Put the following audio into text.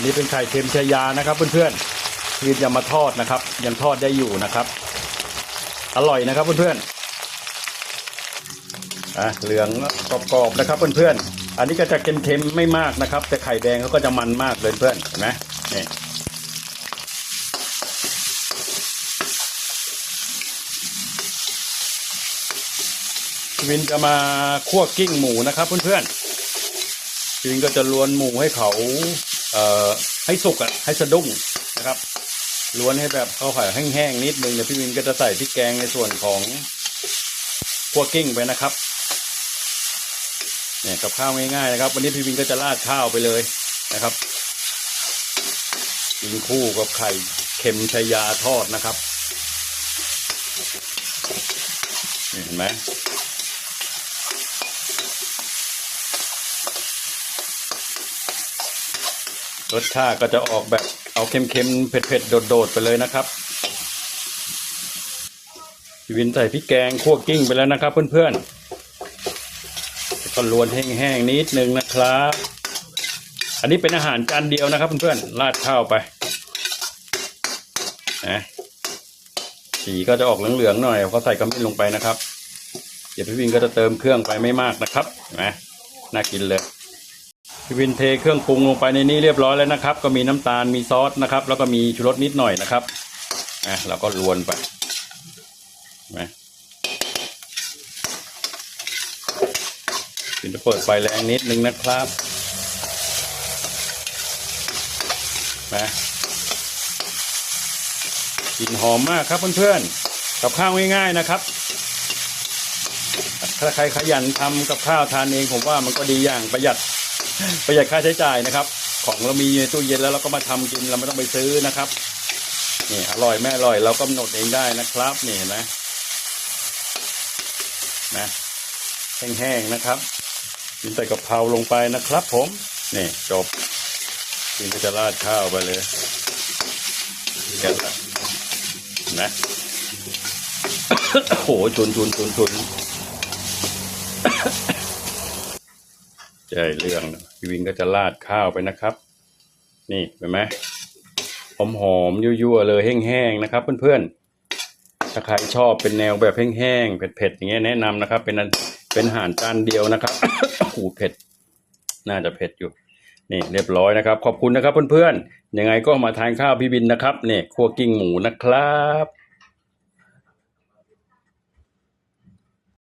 อันนี้เป็นไข่เค็มชายานะครับ เพื่อนๆที่จะมาทอดนะครับ ยังทอดได้อยู่นะครับ อร่อยนะครับ เพื่อนๆอะเหลืองกรอบๆนะครับ เพื่อนๆอันนี้ก็จะเค็มๆไม่มากนะครับ แต่ไข่แดงเขาก็จะมันมากเลยเพื่อนเห็นไหมนี่วินจะมาคั่วกิ้งหมูนะครับ เพื่อนๆพี่วินก็จะลวนหมูให้เขา เอ่อให้สุกอะให้สะดุ้งนะครับล้วนให้แบบข้าวไข่แห้งๆนิดนึงเดี๋ยวพี่วินก็จะใส่พริกแกงในส่วนของคั่วกิ้งไปนะครับเนี่ยกับข้าวง่ายๆนะครับ วันนี้พี่วินก็จะราดข้าวไปเลยนะครับกินคู่กับไข่เค็มชายาทอดนะครับเห็นไหม รสชาติก็จะออกแบบเอาเค็มๆ เผ็ดๆ โดดๆ ไปเลยนะครับพี่วินใส่พริกแกงคั่วกิ้งไปแล้วนะครับ เพื่อนๆแล้วก็ลวนแห้งๆ นิดนึงนะครับ อันนี้เป็นอาหารจานเดียวนะครับเพื่อนๆ ราดข้าวไปนะสีก็จะออกเหลืองๆ หน่อยเพราะใส่กระมิ้นลงไปนะครับ เดี๋ยวพี่วินก็จะเติมเครื่องไปไม่มากนะครับนไหมน่ากินเลย พี่วินเทเครื่องปรุงลงไปในนี้เรียบร้อยแล้วนะครับ ก็มีน้ำตาลมีซอสนะครับ แล้วก็มีชูรสนิดหน่อยนะครับอะเราก็ลวนไปนไหมวินจะเปิดไฟแรงนิดนึงนะครับนะกลิ่นหอมมากครับเพื่อนๆกับข้าวง่ายๆนะครับ ถ้าใครขยันทำกับข้าวทานเองผมว่ามันก็ดีอย่างประหยัด ประหยัดค่าใช้จ่ายนะครับ ของเรามีในตู้เย็นแล้วเราก็มาทำกินเราไม่ต้องไปซื้อนะครับนี่อร่อยแม่อร่อยเรากำหนดเองได้นะครับนี่เห็นไหมนะแห้งๆนะครับกินใส่กะเพราลงไปนะครับ ผมนี่จบกินก็จะราดข้าวไปเลยแค่นั้นเนไหมโอ้โหชุนชุนชุนชุน ใช่เรื่องนะพี่วินก็จะราดข้าวไปนะครับ นี่เห็นไหมหอมหอมๆยั่วๆเลยแห้งๆนะครับ เพื่อนๆถ้าใครชอบเป็นแนวแบบแห้งๆเผ็ดๆอย่างเงี้ยแนะนำนะครับ เป็นเป็นอาหารจานเดียวนะครับโอ้เผ็ด น่าจะเผ็ดอยู่ นี่เรียบร้อยนะครับ ขอบคุณนะครับเพื่อนๆยังไงก็มาทานข้าวพี่บินนะครับเนี่ยครัวกิ้งหมูนะครับ